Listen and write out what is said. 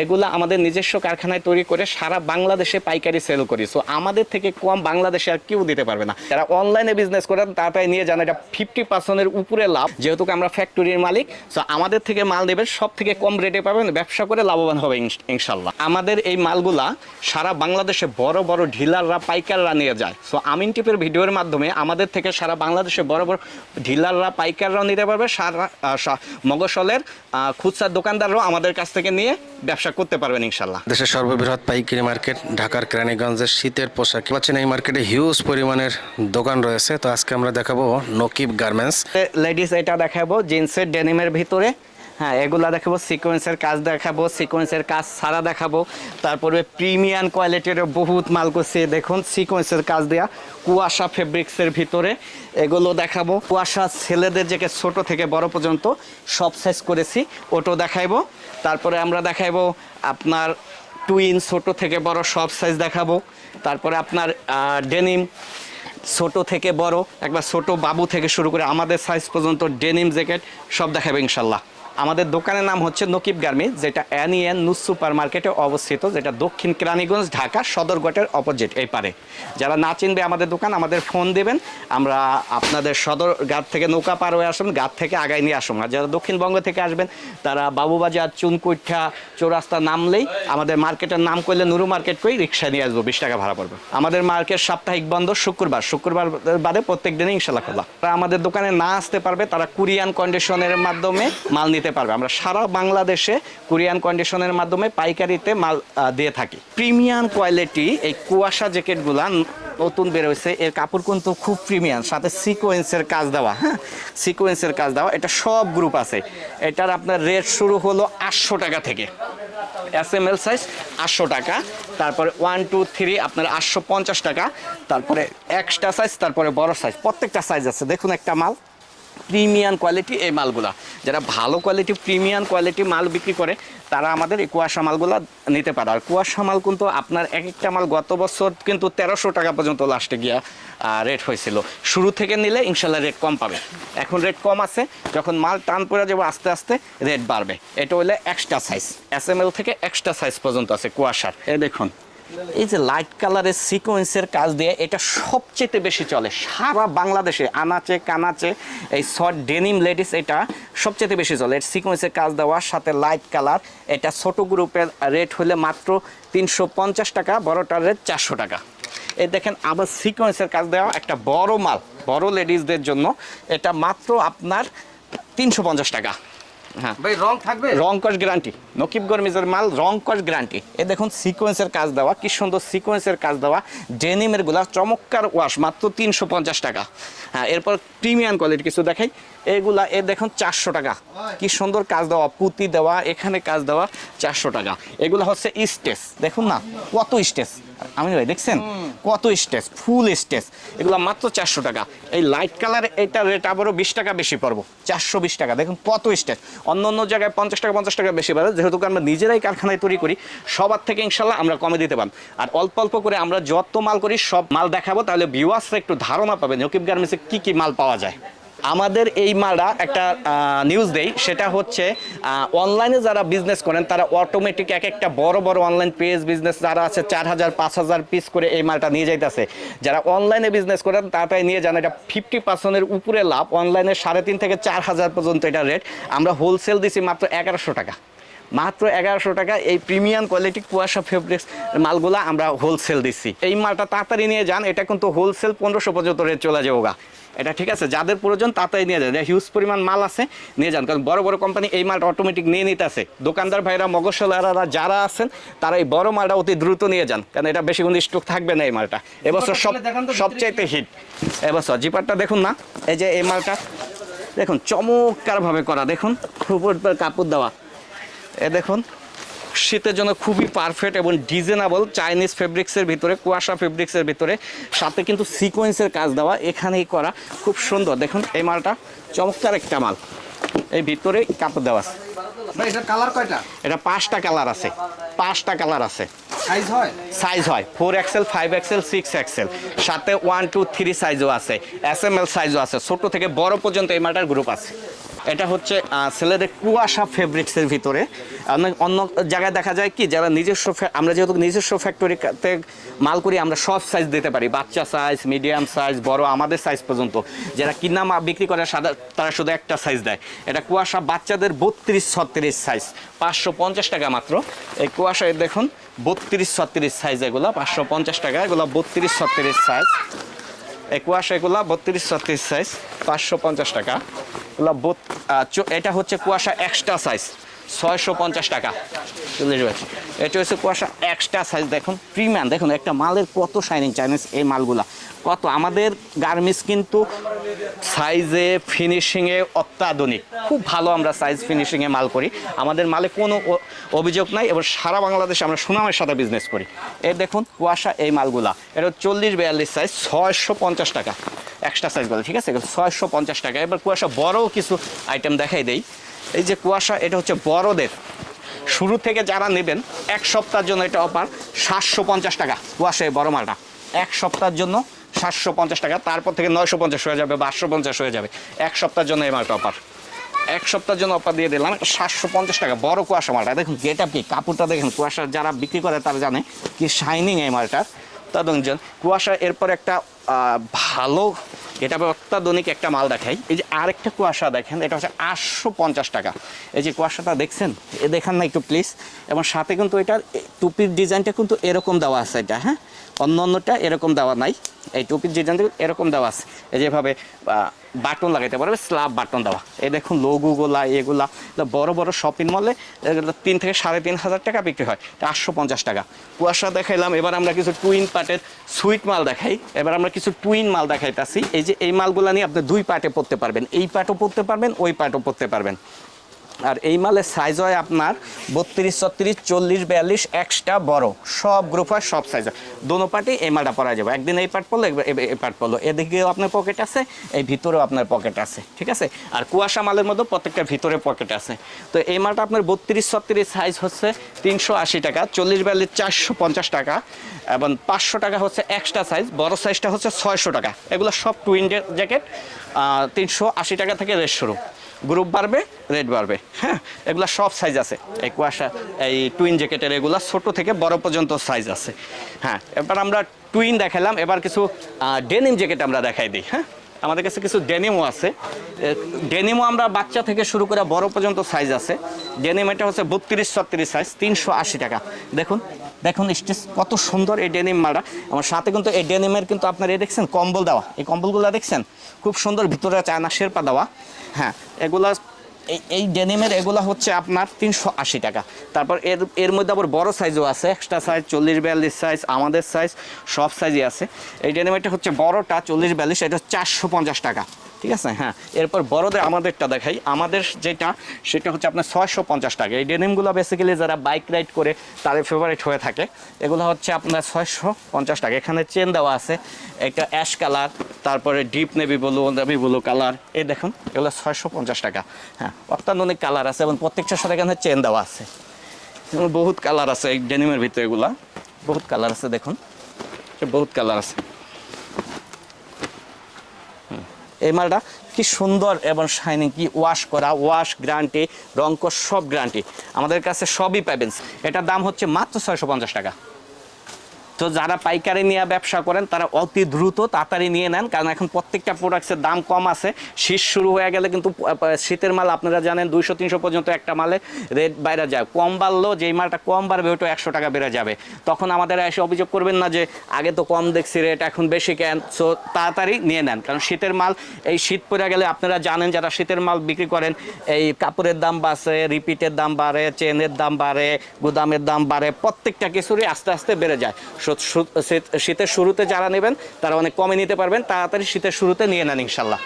এগুলা আমাদের নিজস্ব কারখানায় তৈরি করে সারা বাংলাদেশে পাইকারি সেল করি। সো আমাদের থেকে কম বাংলাদেশে আর কেউ দিতে পারবে না। যারা অনলাইনে বিজনেস করেন তারপরে নিয়ে যান, এটা ফিফটি পার্সেন্টের উপরে লাভ। যেহেতু আমরা ফ্যাক্টরির মালিক সো আমাদের থেকে মাল নেবেন সব থেকে কম রেটে পাবেন, ব্যবসা করে লাভবান হবে ইনশাল্লাহ। আমাদের এই মালগুলা সারা বাংলাদেশে বড় বড় ডিলাররা পাইকাররা নিয়ে যায়। সো আমিন টিপের ভিডিওর মাধ্যমে আমাদের থেকে সারা বাংলাদেশে বড় বড় ডিলাররা পাইকাররাও নিতে পারবে। সারা মগসলের খুচরা দোকানদাররাও আমাদের কাছ থেকে নিয়ে ব্যবসা করতে পারবেন ইনশাল্লাহ দেশের সর্ববৃহৎ পাইকারি মার্কেট ঢাকার কেরানীগঞ্জের শীতের পোশাক। পাচ্ছেন এই মার্কেটে হিউজ পরিমাণের দোকান রয়েছে। তো আজকে আমরা দেখাবো নকিব গার্মেন্টস লেডিস এটা দেখাবো জিন্সের ডেনিমের ভিতরে। হ্যাঁ এগুলো দেখাবো সিকোয়েন্সের কাজ দেখাবো সিকোয়েন্সের কাজ সারা দেখাবো। তারপরে প্রিমিয়াম কোয়ালিটির বহুত মাল করছে দেখুন সিকোয়েন্সের কাজ দেয়া কুয়াশা ফেব্রিক্সের ভিতরে। এগুলো দেখাবো। কুয়াশা ছেলেদের যে ছোট থেকে বড় পর্যন্ত সব সাইজ করেছি ওটো দেখাইবো তারপরে আমরা দেখাবো আপনার টু টুইন ছোটো থেকে বড় সব সাইজ দেখাবো। তারপরে আপনার ডেনিম ছোট থেকে বড়, একবার ছোট বাবু থেকে শুরু করে আমাদের সাইজ পর্যন্ত ডেনিম জ্যাকেট সব দেখাবে ইনশাল্লাহ। আমাদের দোকানের নাম হচ্ছে নকিব গার্মি যেটা অ্যানিয়ান নুস সুপার মার্কেটে অবস্থিত, যেটা দক্ষিণ কেরানীগঞ্জ, ঢাকা, সদরঘাটের অপোজিট, এই পারে। যারা না চিনবে আমাদের দোকান, আমাদের ফোন দেবেন, আমরা আপনাদের সদর ঘাট থেকে নৌকা পার হয়ে আসুন, ঘাট থেকে আগায় নিয়ে আসুন। আর যারা দক্ষিণবঙ্গ থেকে আসবেন, তারা বাবুবাজার চুনকুঠা চৌরাস্তা নামলেই আমাদের মার্কেটের নাম করলে নুরু মার্কেট করেই রিক্সা নিয়ে আসব, বিশ টাকা ভাড়া পড়বে। আমাদের মার্কেট সাপ্তাহিক বন্ধ শুক্রবার শুক্রবার বাদে প্রত্যেক দিনই ইনশাল্লাহ খোলা। আমাদের দোকানে না আসতে পারবে, তারা কুরিয়ান কন্ডিশনের মাধ্যমে মাল নিতে পারবে। আমরা সারা বাংলাদেশে কুরিয়ান কন্ডিশনের মাধ্যমে পাইকারিতে মাল দিয়ে থাকি। প্রিমিয়াম কোয়ালিটি এই কুয়াশা জ্যাকেটগুলা নতুন বের হয়েছে। এর কাপড় কিন্তু খুব প্রিমিয়াম। সাথে সিকোয়েন্সের কাজ দেওয়া হ্যাঁ? সিকোয়েন্সের কাজ দেওয়া। এটা সব গ্রুপ আছে। এটার আপনার রেট শুরু হলো আটশো টাকা থেকে। এস এম এল সাইজ আটশো টাকা। তারপরে ওয়ান, টু, থ্রি, আপনার আটশো পঞ্চাশ টাকা। তারপরে এক্সট্রা সাইজ তারপরে বড় সাইজ প্রত্যেকটা সাইজ আছে। দেখুন একটা মাল। প্রিমিয়াম কোয়ালিটি এই মালগুলা। যারা ভালো কোয়ালিটি, প্রিমিয়াম কোয়ালিটি মাল বিক্রি করে, তারা আমাদের এই কুয়াশা মালগুলা নিতে পারে। আর কুয়াশা মাল কিন্তু আপনার এক একটা মাল গত বছর কিন্তু তেরোশো টাকা পর্যন্ত লাস্টে গিয়া রেট হয়েছিল। শুরু থেকে নিলে ইনশাল্লাহ রেট কম পাবে। এখন রেট কম আছে, যখন মাল টান পড়ে যাব, আস্তে আস্তে রেট বাড়বে। এটা হলে এক্সট্রা সাইজ এস থেকে এক্সট্রা সাইজ পর্যন্ত আছে কুয়াশার। এ দেখুন এই যে লাইট কালারের সিকোয়েন্সের কাজ দিয়ে এটা সবচেয়ে বেশি চলে সারা বাংলাদেশে, আনাচে, কানাচে, এই শর্ট ডেনিম লেডিস এটা সবচেয়ে বেশি চলে। এর সিকোয়েন্সের কাজ দেওয়ার সাথে লাইট কালার এটা ছোট গ্রুপের রেট হলে মাত্র তিনশো পঞ্চাশ টাকা, বড়টার রেট চারশো টাকা। এই দেখেন, আবার সিকোয়েন্সের কাজ দেওয়া একটা বড় মাল, বড় লেডিসদের জন্য, এটা মাত্র আপনার তিনশো পঞ্চাশ টাকা। হ্যাঁ। ভাই রং থাকবে? রং কস গ্যারান্টি নকিব গরমিজের মাল রং কস গ্যারান্টি এ দেখুন সিকোয়েন্সের কাজ দেওয়া কি সুন্দর সিকোয়েন্সের কাজ দেওয়া। ডেনিমেরগুলা চমৎকার ওয়াশ মাত্র তিনশো পঞ্চাশ টাকা। হ্যাঁ এরপর প্রিমিয়াম কোয়ালিটি কিছু দেখাই। এগুলা এ দেখুন চারশো টাকা। কি সুন্দর কাজ দেওয়া পুঁতি দেওয়া এখানে কাজ দেওয়া চারশো টাকা। এগুলো হচ্ছে স্টেজ। দেখুন না কত স্টেজ। আমি ভাই দেখছেন? কত স্টেজ? ফুল স্টেজ। এগুলো মাত্র চারশো টাকা। এই লাইট কালার, এটা রেট আবারও বিশ টাকা বেশি পড়ব। চারশো বিশ টাকা। দেখুন কত স্টেজ। অন্য অন্য জায়গায় পঞ্চাশ টাকা পঞ্চাশ টাকা বেশি পাবে যেহেতু আমরা নিজেরাই কারখানায় তৈরি করি, সবার থেকে ইনশাল্লাহ আমরা কমে দিতে পারব। আর অল্প অল্প করে আমরা যত মাল করি, সব মাল দেখাবো, তাহলে ভিউয়ার্সরা একটু ধারণা পাবে নকিব গার্মেন্টসে কী কী মাল পাওয়া যায়? আমাদের এই মালটা একটা নিউজ দেই। সেটা হচ্ছে অনলাইনে যারা বিজনেস করেন, তারা অটোমেটিক এক একটা বড় বড় অনলাইন পেজ বিজনেস যারা আছে, চার হাজার, পাঁচ হাজার পিস করে এই মালটা নিয়ে যাইতেছে। যারা অনলাইনে বিজনেস করেন তারপরে নিয়ে যান, এটা ফিফটি পার্সেন্টের উপরে লাভ। অনলাইনে সাড়ে তিন থেকে চার হাজার পর্যন্ত এটা রেট আমরা হোলসেল দিছি মাত্র এগারোশো টাকা। মাত্র এগারোশো টাকা এই প্রিমিয়াম কোয়ালিটি কুয়াশা ফেব্রিক্স মালগুলা আমরা হোলসেল দিচ্ছি। এই মালটা তাড়াতাড়ি নিয়ে যান এটা কিন্তু হোলসেল পনেরোশো পর্যন্ত রেট চলে যাব গা। এটা ঠিক আছে যাদের প্রয়োজন তাড়াতাড়ি নিয়ে যান। হিউজ পরিমাণ মাল আছে নিয়ে যান। কারণ বড় বড় কোম্পানি এই মালটা অটোমেটিক নিয়ে নিতে আছে দোকানদার ভাইরা মগসলারা যারা আছেন তারা এই বড় মালটা অতি দ্রুত নিয়ে যান। কারণ এটা বেশি কোনো স্টক থাকবে না এই মালটা। এবছর সব সবচাইতে হিট এবছর জিপারটা দেখুন না এই যে এই মালটা। দেখুন চমৎকারভাবে করা। দেখুন খুব কাপড় দেওয়া। এ দেখুন শীতের জন্য খুবই পারফেক্ট এবং ডিজাইনেবল চাইনিজ ফেব্রিক্সের ভিতরে কুয়াশা ফেব্রিক্সের ভিতরে সাথে কিন্তু সিকোয়েন্সের কাজ দেওয়া এখানেই করা খুব সুন্দর। দেখুন এই মালটা চমৎকার একটা মাল। এই ভিতরে কাপড় দেওয়া আছে। এটা কালার কয়টা? এটা পাঁচটা কালার আছে। পাঁচটা কালার আছে। সাইজ হয়? সাইজ হয়। Four XL five XL six XL সাথে ওয়ান টু থ্রি সাইজও আছে। এস এম এল সাইজও আছে। ছোট থেকে বড় পর্যন্ত এই মালটার গ্রুপ আছে। এটা হচ্ছে ছেলেদের কুয়াশা ফেব্রিক্সের ভিতরে। অন্য- জায়গায় দেখা যায় কি, যারা নিজস্ব আমরা যেহেতু নিজস্ব ফ্যাক্টরিতে মাল করি, আমরা সব সাইজ দিতে পারি। বাচ্চা সাইজ মিডিয়াম সাইজ বড়, আমাদের সাইজ পর্যন্ত। যারা কিনা বিক্রি করে, সাদা, তারা শুধু একটা সাইজ দেয়। এটা কুয়াশা বাচ্চাদের বত্রিশ ছত্রিশ সাইজ পাঁচশো পঞ্চাশ টাকা মাত্র। এই কুয়াশায় দেখুন, বত্রিশ ছত্রিশ সাইজ এগুলো, পাঁচশো পঞ্চাশ টাকা, এগুলো বত্রিশ ছত্রিশ সাইজ এই কুয়াশা এগুলো বত্রিশ ছত্রিশ সাইজ পাঁচশো পঞ্চাশ টাকা। এটা হচ্ছে কুয়াশা এক্সট্রা সাইজ ছয়শো পঞ্চাশ টাকা। চল্লিশ বছর। এটা হচ্ছে কুয়াশা এক্সট্রা সাইজ দেখুন প্রিমিয়াম দেখুন, একটা মালের কত শাইনিং চাইনিজ এই মালগুলা। কত আমাদের গার্মেন্টস কিন্তু সাইজে ফিনিশিংয়ে অত্যাধুনিক। খুব ভালো আমরা সাইজ ফিনিশিংয়ে মাল করি। আমাদের মালে কোনো অভিযোগ নাই এবং সারা বাংলাদেশে আমরা সুনামের সাথে বিজনেস করি। এই দেখুন, কুয়াশা এই মালগুলা। এটা চল্লিশ বিয়াল্লিশ সাইজ ছয়শো পঞ্চাশ টাকা। এক্সট্রা সাইজগুলো ঠিক আছে? ছয়শো পঞ্চাশ টাকা। এবার কুয়াশা বড়ও কিছু আইটেম দেখাই দেই। এই যে কুয়াশা, এটা হচ্ছে বড়দের। শুরু থেকে যারা নেবেন, এক সপ্তাহের জন্য এটা অফার সাতশো পঞ্চাশ টাকা কুয়াশা এই বড় মালটা। এক সপ্তাহের জন্য সাতশো পঞ্চাশ টাকা, তারপর থেকে নয়শো পঞ্চাশ হয়ে যাবে বা পঞ্চাশ হয়ে যাবে। এক সপ্তাহের জন্য এই মালটা অফার এক সপ্তাহের জন্য অফার দিয়ে দিলাম, সাতশো পঞ্চাশ টাকা, বড় কুয়াশা মালটা। দেখুন, গেট আপ কি? কাপড়টা দেখেন, কুয়াশা যারা বিক্রি করে তারা জানে কি শাইনিং এই মালটার। তদনজন কুয়াশা এরপর একটা ভালো, এটা অত্যাধুনিক একটা মাল দেখাই। এই যে আরেকটা কুয়াশা দেখেন, এটা হচ্ছে আটশো পঞ্চাশ টাকা। এই যে কুয়াশাটা দেখছেন? এ, দেখান না একটু প্লিজ এবং সাথে কিন্তু এটার টুপির ডিজাইনটা কিন্তু এরকম দেওয়া আছে এটা হ্যাঁ? অন্য অন্যটা এরকম দেওয়া নাই। এই টুপির ডিজাইনটা এরকম দেওয়া আছে। এই যেভাবে বাটন লাগাইতে পারবে স্ল্যাব বাটন দেওয়া। এই দেখুন লোগুগুলা এগুলা বড় বড় শপিং মলে তিন থেকে সাড়ে তিন হাজার টাকা বিক্রি হয় আটশো পঞ্চাশ টাকা। কুয়াশা দেখাইলাম, এবার আমরা কিছু টুইন পার্টের সুইট মাল দেখাই। এবার আমরা কিছু টুইন মাল দেখাইতেছি। এই যে এই মালগুলা নিয়ে আপনি দুই পার্টে পড়তে পারবেন। এই পার্টও পড়তে পারবেন, ওই পার্টও পড়তে পারবেন। আর এই মালের সাইজ হয় আপনার বত্রিশ, ছত্রিশ, চল্লিশ, বিয়াল্লিশ এক্সট্রা বড়। সব গ্রুপ হয়, সব সাইজ হয়। দোনো পার্টি এই মালটা পরা যাবে। একদিন এই পার্ট পড়ল এই পার্ট পড়ল এদিকেও আপনার পকেট আছে, এই ভিতরেও আপনার পকেট আছে, ঠিক আছে? আর কুয়াশা মালের মধ্যে প্রত্যেকটা ভিতরে পকেট আছে। তো এই মালটা আপনার বত্রিশ, ছত্রিশ সাইজ হচ্ছে তিনশো আশি টাকা, চল্লিশ, বিয়াল্লিশ, চারশো পঞ্চাশ টাকা, এবং পাঁচশো টাকা হচ্ছে এক্সট্রা সাইজ বড় সাইজটা হচ্ছে ছয়শো টাকা। এগুলো সব টুইন জ্যাকেট তিনশো আশি টাকা থেকে রেট শুরু। গ্রুপ বাড়বে, রেট বাড়বে। হ্যাঁ এগুলো সব সাইজ আছে। এই কুয়াশা, এই টুইন জ্যাকেটের এগুলা ছোট থেকে বড় পর্যন্ত সাইজ আছে। হ্যাঁ এবার আমরা টুইন দেখালাম। এবার কিছু ডেনিম জ্যাকেট আমরা দেখাই দিই। হ্যাঁ আমাদের কাছে কিছু ডেনিমও আছে। ডেনিমও আমরা বাচ্চা থেকে শুরু করে বড় পর্যন্ত সাইজ আছে। ডেনিম এটা হচ্ছে বত্রিশ ছত্রিশ সাইজ তিনশো আশি টাকা। দেখুন দেখুন স্টেজ কত সুন্দর এই ডেনিম মালটা। আমার সাথে কিন্তু এই ডেনিমের কিন্তু আপনার এই দেখছেন, কম্বল দেওয়া। এই কম্বলগুলো দেখছেন? খুব সুন্দর, ভিতরে চায়না শেরপা দেওয়া। হ্যাঁ এগুলা, এই এই ডেনিমের এগুলা হচ্ছে আপনার তিনশো আশি টাকা। তারপর এর এর মধ্যে আবার বড় সাইজও আছে এক্সট্রা সাইজ চল্লিশ বিয়াল্লিশ সাইজ আমাদের সাইজ সব সাইজই আছে। এই ডেনিমেরটা হচ্ছে বড়টা, চল্লিশ বিয়াল্লিশ, এটা চারশো পঞ্চাশ টাকা। ঠিক আছে? হ্যাঁ এরপর বড়দের আমাদেরটা দেখাই। আমাদের যেটা, সেটা হচ্ছে আপনার ছয়শো পঞ্চাশ টাকা। এই ডেনিমগুলো বেসিক্যালি যারা বাইক রাইড করে, তাদের ফেভারিট হয়ে থাকে। এগুলো হচ্ছে আপনার ছয়শো পঞ্চাশ টাকা। এখানে চেন দেওয়া আছে। একটা অ্যাশ কালার তারপরে deep navy blue navy blue colour এই দেখুন, এগুলো ছয়শো পঞ্চাশ টাকা। হ্যাঁ অত্যাধুনিক কালার আছে এবং প্রত্যেকটার সাথে এখানে চেন দেওয়া আছে। বহুত কালার আছে এই ডেনিমের ভিতরে এগুলা। বহুত কালার আছে, দেখুন। বহুত কালার আছে। এই মালটা কি সুন্দর এবং শাইনিং কি ওয়াশ করা ওয়াশ গ্রান্টি রঙ সব গ্রান্টি আমাদের কাছে সবই পাবেন। এটার দাম হচ্ছে মাত্র ছয়শো পঞ্চাশ টাকা। তো যারা পাইকারি নিয়ে ব্যবসা করেন, তারা অতি দ্রুত তাড়াতাড়ি নিয়ে নেন, কারণ এখন প্রত্যেকটা প্রোডাক্টসের দাম কম আছে। শীত শুরু হয়ে গেলে কিন্তু শীতের মাল আপনারা জানেন, দুইশো, তিনশো পর্যন্ত একটা মালে রেট বাইরে যায়। কম বাড়লেও যেই মালটা কম বাড়বে ওটা একশো টাকা বেড়ে যাবে। তখন আমাদের এসে অভিযোগ করবেন না যে, আগে তো কম দেখছি রেট এখন বেশি কেন? সো তাড়াতাড়ি নিয়ে নেন। কারণ শীতের মাল, এই শীত পড়ে গেলে আপনারা জানেন, যারা শীতের মাল বিক্রি করেন, এই কাপড়ের দাম বাড়ছে, রিপিটের দাম বাড়ে, চেনের দাম বাড়ে, গুদামের দাম বাড়ে, প্রত্যেকটা কিছুরই আস্তে আস্তে বেড়ে যায়। সো শীতের শুরুতে যারা নেবেন, তারা অনেক কমে নিতে পারবেন। তাড়াতাড়ি শীতের শুরুতে নিয়ে নেন ইনশাল্লাহ।